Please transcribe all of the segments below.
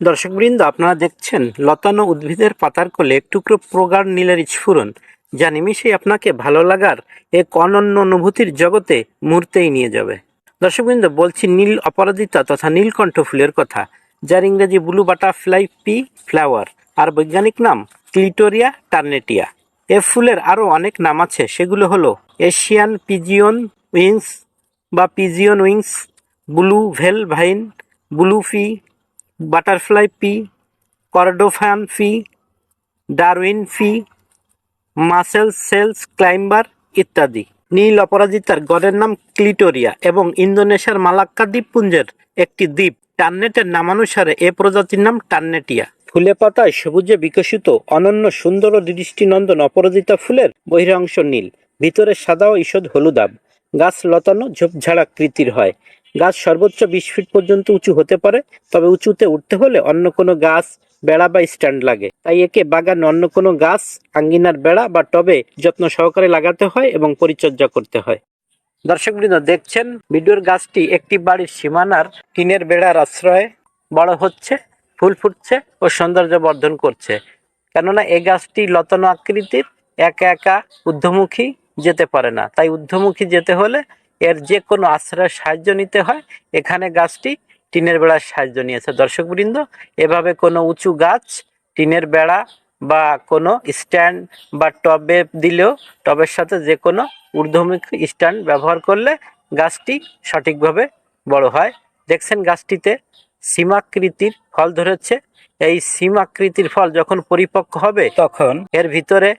দর্শকবৃন্দ, আপনারা দেখছেন লতানো উদ্ভিদের পাতার কোলে টুকরো প্রগাঢ় নীলের স্ফুরণ, যা নিমিষেই আপনাকে ভালো লাগার এক অনন্য অনুভূতির জগতে মুহূর্তেই নিয়ে যাবে। দর্শকবৃন্দ, বলছি নীল অপরাজিতা তথা নীলকণ্ঠ ফুলের কথা, যার ইংরেজি ব্লু বাটারফ্লাই পি ফ্লাওয়ার, আর বৈজ্ঞানিক নাম ক্লিটোরিয়া টার্নেটিয়া। এ ফুলের আরও অনেক নাম আছে, সেগুলো হলো এশিয়ান পিজিয়ন উইংস বা pigeon wings, blue bell vine blue pea butterfly pea cordofan pea, Darwin pea, mussel shells climber ইত্যাদি। নীল অপরাজিতার গড়ের নাম ক্লিটোরিয়া এবং ইন্দোনেশিয়ার মালাক্কা দ্বীপপুঞ্জের একটি দ্বীপ। টার্নেটের নামানুসারে এ প্রজাতির নাম টার্নেটিয়া। ফুলে পাতায় সবুজে বিকশিত অনন্য সুন্দর ও দৃষ্টিনন্দন অপরাজিতা ফুলের বহিরাংশ নীল। ভিতরে সাদা ও ঈষদ হলুদাব গাছ লতানো ঝোপঝাড় আকৃতির হয়। গাছ সর্বোচ্চ বিশ ফিট পর্যন্ত উঁচু হতে পারে, তবে উঁচুতে উঠতে হলে অন্য কোনো গাছ, বেড়া বা স্ট্যান্ড লাগে। তাই একে বাগান অন্য কোনো গাছ, আঙ্গিনার বেড়া বা টবে যত্ন সহকারে লাগাতে হয় এবং পরিচর্যা করতে হয়। দর্শকবৃন্দ, দেখছেন? ভিডিওর গাছটি একটি বাড়ির সীমানার টিনের বেড়ার আশ্রয়ে বড় হচ্ছে, ফুল ফুটছে ও সৌন্দর্য বর্ধন করছে। কেননা এ গাছটি লতানো আকৃতির, একা একা ঊর্ধ্বমুখী যেতে পারে না। তাই ঊর্ধ্বমুখী যেতে হলে এর যে কোনো আশ্রয়ের সাহায্য নিতে হয়। এখানে গাছটি টিনের বেড়ার সাহায্য নিয়েছে। দর্শকবৃন্দ এভাবে কোনো উঁচু গাছ টিনের বেড়া বা কোনো স্ট্যান্ড বা টবে দিলেও টবের সাথে যে কোনো ঊর্ধ্বমুখী স্ট্যান্ড ব্যবহার করলে গাছটি সঠিকভাবে বড় হয়। দেখছেন গাছটিতে সীমাকৃতির ফল ধরেছে। এই সীমাকৃতির ফল যখন পরিপক্ক হবে তখন এর ভিতরে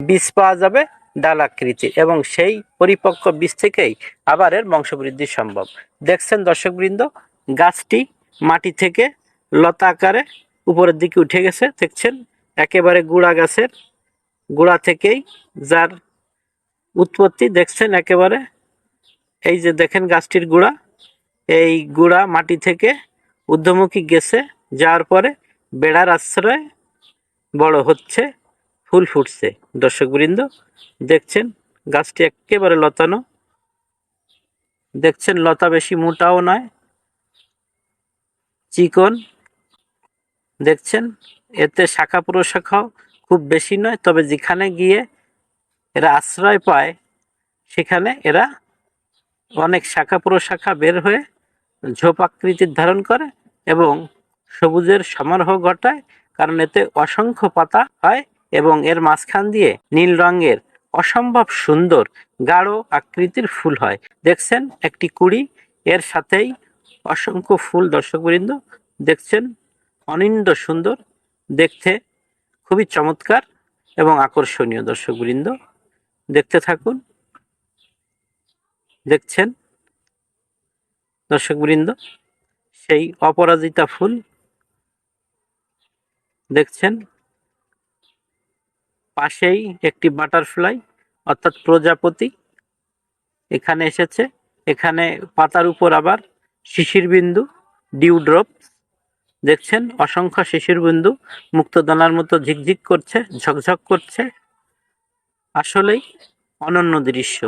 বীজ পাওয়া যাবে। ডাল আকৃতির এবং সেই পরিপক্ক বীজ থেকেই আবার এর বংশবৃদ্ধি সম্ভব। দেখছেন দর্শকবৃন্দ, গাছটি মাটি থেকে লতা আকারে উপরের দিকে উঠে গেছে, দেখছেন? একেবারে গুড়া গাছের গোড়া থেকেই যার উৎপত্তি দেখছেন একেবারে। এই যে দেখেন গাছটির গুড়া, এই গুড়া মাটি থেকে ঊর্ধ্বমুখী গেছে, যাওয়ার পরে বেড়ার আশ্রয় বড় হচ্ছে। ফুল ফুটছে। দর্শকবৃন্দ, দেখছেন? গাছটি একেবারে লতানো। দেখছেন? লতা বেশি মোটাও নয়, চিকন। দেখছেন? এতে শাখা প্রশাখাও খুব বেশি নয়, তবে যেখানে গিয়ে এরা আশ্রয় পায়, সেখানে এরা অনেক শাখা প্রশাখা বের হয়ে ঝোপ আকৃতির ধারণ করে এবং সবুজের সমারোহ ঘটায়, কারণ এতে অসংখ্য পাতা হয়। এবং এর মাঝখান দিয়ে নীল রঙের অসম্ভব সুন্দর গাঢ় আকৃতির ফুল হয়। দেখছেন একটি কুড়ি, এর সাথেই অসংখ্য ফুল দর্শকবৃন্দ দেখছেন, অনিন্দ সুন্দর, দেখতে খুবই চমৎকার এবং আকর্ষণীয় দর্শকবৃন্দ। দেখতে থাকুন, দেখছেন দর্শকবৃন্দ, সেই অপরাজিতা ফুল। দেখছেন পাশেই একটি বাটারফ্লাই, অর্থাৎ প্রজাপতি, এখানে এসেছে। এখানে পাতার উপর আবার শিশির বিন্দু ডিউড্রপ দেখছেন? অসংখ্য শিশির বিন্দু মুক্তদানার মতো ঝিকঝিক করছে, ঝকঝক করছে। আসলেই অনন্য দৃশ্য,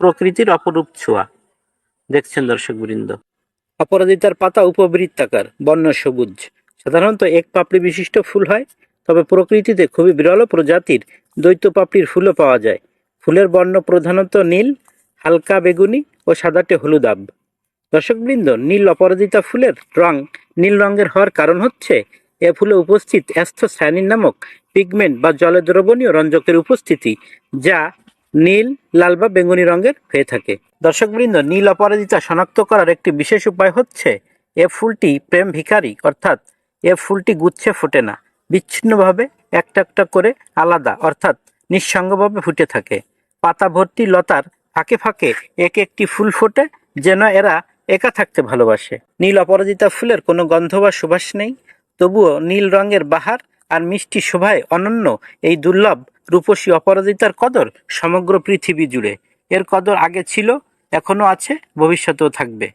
প্রকৃতির অপরূপ ছোঁয়া। দেখছেন দর্শকবৃন্দ? অপরাজিতার পাতা উপবৃত্তাকার বর্ণ সবুজ। সাধারণত এক পাপড়ি বিশিষ্ট ফুল হয় তবে প্রকৃতিতে খুবই বিরল প্রজাতির দ্বৈত পাপড়ির ফুলও পাওয়া যায়। ফুলের বর্ণ প্রধানত নীল, হালকা বেগুনি ও সাদাটে হলুদাব দর্শকবৃন্দ, নীল অপরাজিতা ফুলের রং নীল রঙের হওয়ার কারণ হচ্ছে এ ফুলে উপস্থিত অ্যাস্থোসায়ানিন নামক পিগমেন্ট বা জলে দ্রবণীয় রঞ্জকের উপস্থিতি যা নীল, লাল বা বেগুনি রঙের হয়ে থাকে। দর্শকবৃন্দ, নীল অপরাজিতা শনাক্ত করার একটি বিশেষ উপায় হচ্ছে এ ফুলটি প্রেম ভিখারি, অর্থাৎ এ ফুলটি গুচ্ছে ফোটে না। বিচ্ছিন্নভাবে একটা একটা করে আলাদা, অর্থাৎ নিঃসঙ্গভাবে ফুটে থাকে। পাতা ভর্তি লতার ফাঁকে ফাঁকে এক একটি ফুল ফোটে যেন এরা একা থাকতে ভালোবাসে। নীল অপরাজিতা ফুলের কোনো গন্ধ বা সুবাস নেই, তবুও নীল রঙের বাহার আর মিষ্টি শোভায় অনন্য এই দুর্লভ রূপসী অপরাজিতার কদর সমগ্র পৃথিবী জুড়ে। এর কদর আগে ছিল এখনও আছে, ভবিষ্যতেও থাকবে।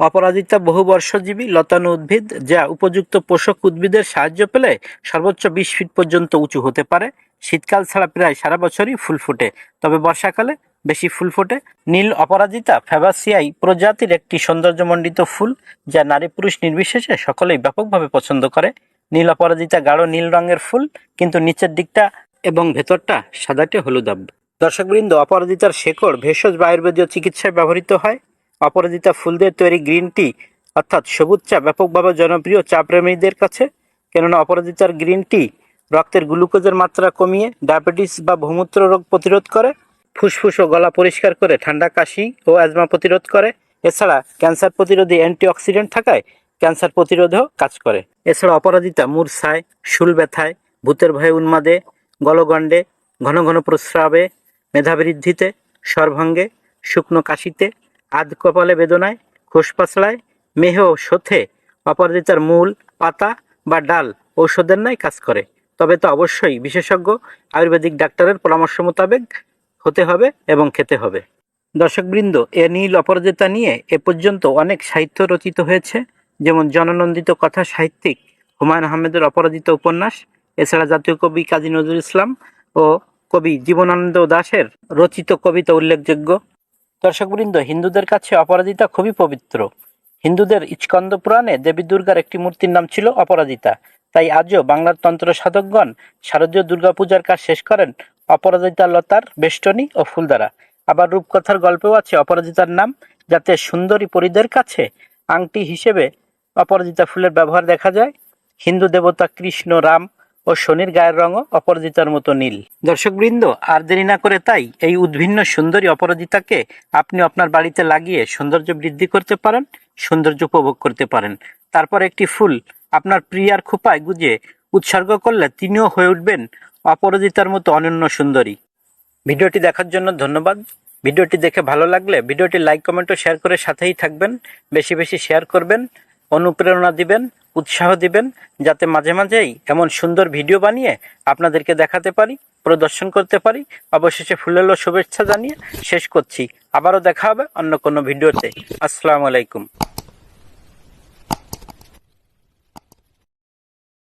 অপরাজিতা বহু বর্ষজীবী লতানো উদ্ভিদ, যা উপযুক্ত পোষক উদ্ভিদের সাহায্য পেলে সর্বোচ্চ বিশ ফিট পর্যন্ত উঁচু হতে পারে। শীতকাল ছাড়া প্রায় সারা বছরই ফুল ফোটে, তবে বর্ষাকালে বেশি ফুল ফোটে। নীল অপরাজিতা ফ্যাবাসিয়াই প্রজাতির একটি সৌন্দর্যমণ্ডিত ফুল, যা নারী পুরুষ নির্বিশেষে সকলেই ব্যাপকভাবে পছন্দ করে। নীল অপরাজিতা গাঢ় নীল রঙের ফুল, কিন্তু নিচের দিকটা এবং ভেতরটা সাদাটে হলুদাব দর্শকবৃন্দ, অপরাজিতার শেকড় ভেষজ আয়ুর্বেদীয় চিকিৎসায় ব্যবহৃত হয়। অপরাজিতা ফুল দিয়ে তৈরি গ্রিন টি, অর্থাৎ সবুজ চা ব্যাপকভাবে জনপ্রিয় চা প্রেমীদের কাছে, কেননা অপরাজিতার গ্রিন টি রক্তের গ্লুকোজের মাত্রা কমিয়ে ডায়াবেটিস বা বহুমূত্র রোগ প্রতিরোধ করে, ফুসফুস ও গলা পরিষ্কার করে ঠান্ডা কাশি ও অ্যাজমা প্রতিরোধ করে। এছাড়া ক্যান্সার প্রতিরোধী অ্যান্টিঅক্সিডেন্ট থাকায় ক্যান্সার প্রতিরোধেও কাজ করে। এছাড়া অপরাজিতা মূর্ছায় শুল ব্যথায়, ভূতের ভয়ে উন্মাদে, গলগণ্ডে, ঘন ঘন প্রস্রাবে, মেধাবৃদ্ধিতে, সর্বাঙ্গে, শুকনো কাশিতে আধ কপালে বেদনায় খোসপাসড়ায় মেহ শোথে অপরাজিতার মূল, পাতা বা ডাল ঔষধের ন্যায় কাজ করে। তবে তো অবশ্যই বিশেষজ্ঞ, আয়ুর্বেদিক ডাক্তারের পরামর্শ মোতাবেক হতে হবে এবং খেতে হবে। দর্শকবৃন্দ, এ নীল অপরাজিতা নিয়ে এ পর্যন্ত অনেক সাহিত্য রচিত হয়েছে, যেমন জননন্দিত কথা সাহিত্যিক হুমায়ুন আহমেদের অপরাজিত উপন্যাস, এছাড়া জাতীয় কবি কাজী নজরুল ইসলাম ও কবি জীবনানন্দ দাশের রচিত কবিতা উল্লেখযোগ্য। দর্শকবৃন্দ, হিন্দুদের কাছে অপরাজিতা খুবই পবিত্র। হিন্দুদের ইস্কন্দ পুরাণে দেবী দুর্গার একটি মূর্তির নাম ছিল অপরাজিতা। তাই আজও বাংলার তন্ত্র সাধকগণ শারদীয় দুর্গাপূজার কাজ শেষ করেন অপরাজিতা লতার বেষ্টনী ও ফুল দ্বারা আবার রূপকথার গল্পেও আছে অপরাজিতার নাম, যাতে সুন্দরী পরীদের কাছে আংটি হিসেবে অপরাজিতা ফুলের ব্যবহার দেখা যায়। হিন্দু দেবতা কৃষ্ণ, রাম ও শনির গায়ের রঙও অপরাজিতার মতো নীল। দর্শকবৃন্দ, আর দেরি না করে তাই এই উদ্ভিন্ন সুন্দরী অপরাজিতাকে আপনি আপনার বাড়িতে লাগিয়ে সৌন্দর্য বৃদ্ধি করতে পারেন, সৌন্দর্য উপভোগ করতে পারেন। তারপর একটি ফুল আপনার প্রিয়ার খোপায় গুজে উৎসর্গ করলে তিনিও হয়ে উঠবেন অপরাজিতার মতো অনন্য সুন্দরী। ভিডিওটি দেখার জন্য ধন্যবাদ। ভিডিওটি দেখে ভালো লাগলে ভিডিওটি লাইক, কমেন্ট ও শেয়ার করে সাথেই থাকবেন। বেশি বেশি শেয়ার করবেন, অনুপ্রেরণা দিবেন। উৎসাহ দিবেন যাতে মাঝে মাঝেই এমন সুন্দর ভিডিও বানিয়ে আপনাদেরকে দেখাতে পারি, প্রদর্শন করতে পারি। অবশেষে ফুলেলো শুভেচ্ছা জানিয়ে শেষ করছি। আবারও দেখা হবে অন্য কোনো ভিডিওতে। আসসালামু আলাইকুম।